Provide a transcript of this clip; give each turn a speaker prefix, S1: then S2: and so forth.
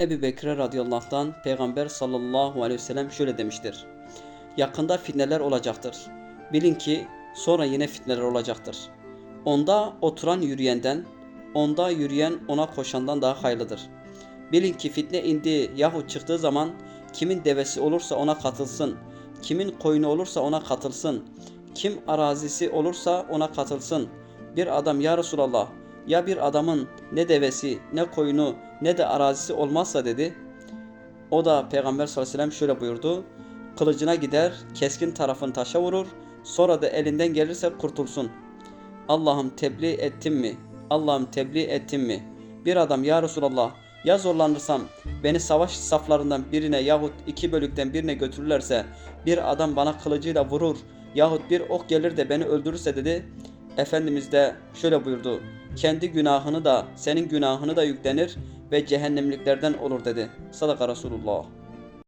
S1: Ebu Bekir radıyallahu Peygamber sallallahu aleyhi ve sellem şöyle demiştir. Yakında fitneler olacaktır. Bilin ki sonra yine fitneler olacaktır. Onda oturan yürüyenden, onda yürüyen ona koşandan daha hayırlıdır. Bilin ki fitne indi yahut çıktığı zaman kimin devesi olursa ona katılsın, kimin koyunu olursa ona katılsın, kim arazisi olursa ona katılsın. Bir adam ya Resulallah ya bir adamın ne devesi ne koyunu ne de arazisi olmazsa dedi. O da Peygamber sallallahu aleyhi ve sellem şöyle buyurdu. Kılıcına gider, keskin tarafını taşa vurur, sonra da elinden gelirse kurtulsun. Allah'ım tebliğ ettim mi? Allah'ım tebliğ ettim mi? Bir adam ya Resulallah ya zorlanırsam beni savaş saflarından birine yahut iki bölükten birine götürürlerse bir adam bana kılıcıyla vurur yahut bir ok gelir de beni öldürürse dedi. Efendimiz de şöyle buyurdu. Kendi günahını da senin günahını da yüklenir ve cehennemliklerden olur dedi. Sadaka Resulullah.